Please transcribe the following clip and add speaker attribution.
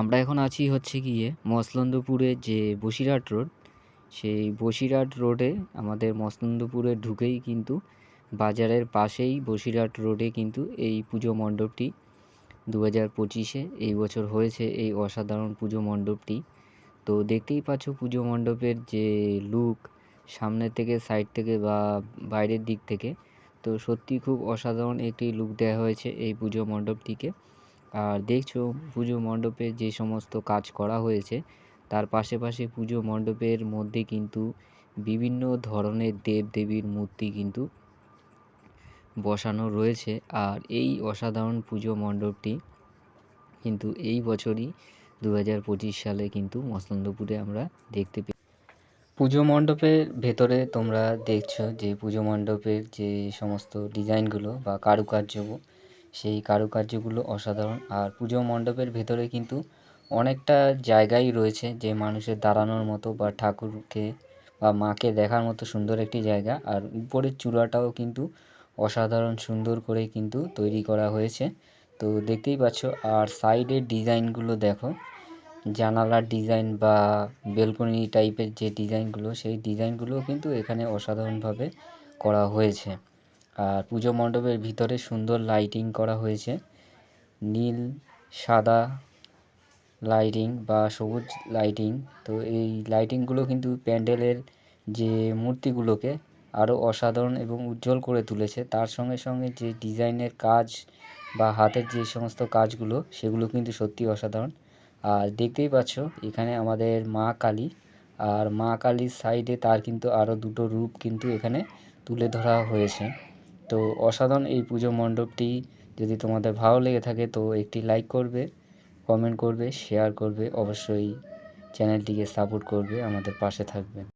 Speaker 1: আমরা এখন আছি হচ্ছে গিয়ে মসলন্দপুরের যে বসিরহাট রোড, সেই বসিরহাট রোডে আমাদের মসলন্দপুরে ঢুকেই কিন্তু বাজারের পাশেই বসিরহাট রোডে কিন্তু এই পুজো মণ্ডপটি দু হাজার পঁচিশে এই বছর হয়েছে এই অসাধারণ পুজো মণ্ডপটি। তো দেখতেই পাচ্ছ পুজো মণ্ডপের যে লুক সামনের থেকে সাইড থেকে বা বাইরের দিক থেকে। তো সত্যি খুব অসাধারণ একটি লুক দেওয়া হয়েছে এই পুজো মণ্ডপটিকে। আর দেখছ পুজো মণ্ডপে যে সমস্ত কাজ করা হয়েছে, তার পাশে পাশে পুজো মণ্ডপের মধ্যে কিন্তু বিভিন্ন ধরনের দেব দেবীর মূর্তি কিন্তু বসানো রয়েছে। আর এই অসাধারণ পুজো মণ্ডপটি কিন্তু এই বছরই দু হাজার পঁচিশ সালে কিন্তু মসলন্দপুরে আমরা দেখতে পেয়ে পুজো মণ্ডপের ভেতরে তোমরা দেখছ যে পুজো মণ্ডপের যে সমস্ত ডিজাইনগুলো বা কারুকার্য সেই কারুকার্যগুলো অসাধারণ। আর পুজো মণ্ডপের ভেতরে কিন্তু অনেকটা জায়গাই রয়েছে যে মানুষের দাঁড়ানোর মতো বা ঠাকুরকে বা মাকে দেখার মতো সুন্দর একটি জায়গা। আর উপরের চূড়াটাও কিন্তু অসাধারণ সুন্দর করে কিন্তু তৈরি করা হয়েছে। তো দেখতেই পাচ্ছ, আর সাইডের ডিজাইনগুলো দেখো। জানালার ডিজাইন বা বেলকনি টাইপের যে ডিজাইনগুলো, সেই ডিজাইনগুলোও কিন্তু এখানে অসাধারণভাবে করা হয়েছে। আর পুজো মণ্ডপের ভিতরে সুন্দর লাইটিং করা হয়েছে। নীল, সাদা লাইটিং বা সবুজ লাইটিং তো এই লাইটিংগুলো কিন্তু প্যান্ডেলের যে মূর্তিগুলোকে আরও অসাধারণ এবং উজ্জ্বল করে তুলেছে। তার সঙ্গে সঙ্গে যে ডিজাইনের কাজ বা হাতের যে সমস্ত কাজগুলো, সেগুলো কিন্তু সত্যি অসাধারণ। আর দেখতেই পাচ্ছ, এখানে আমাদের মা কালী। আর মা কালীর সাইডে তার কিন্তু আরও দুটো রূপ কিন্তু এখানে তুলে ধরা হয়েছে। তো অসাধারণ এই পুজো মণ্ডপটি। যদি তোমাদের ভালো লেগে থাকে তো একটি লাইক করবে কমেন্ট করবে শেয়ার করবে, অবশ্যই চ্যানেলটিকে সাপোর্ট করবে, আমাদের পাশে থাকবে।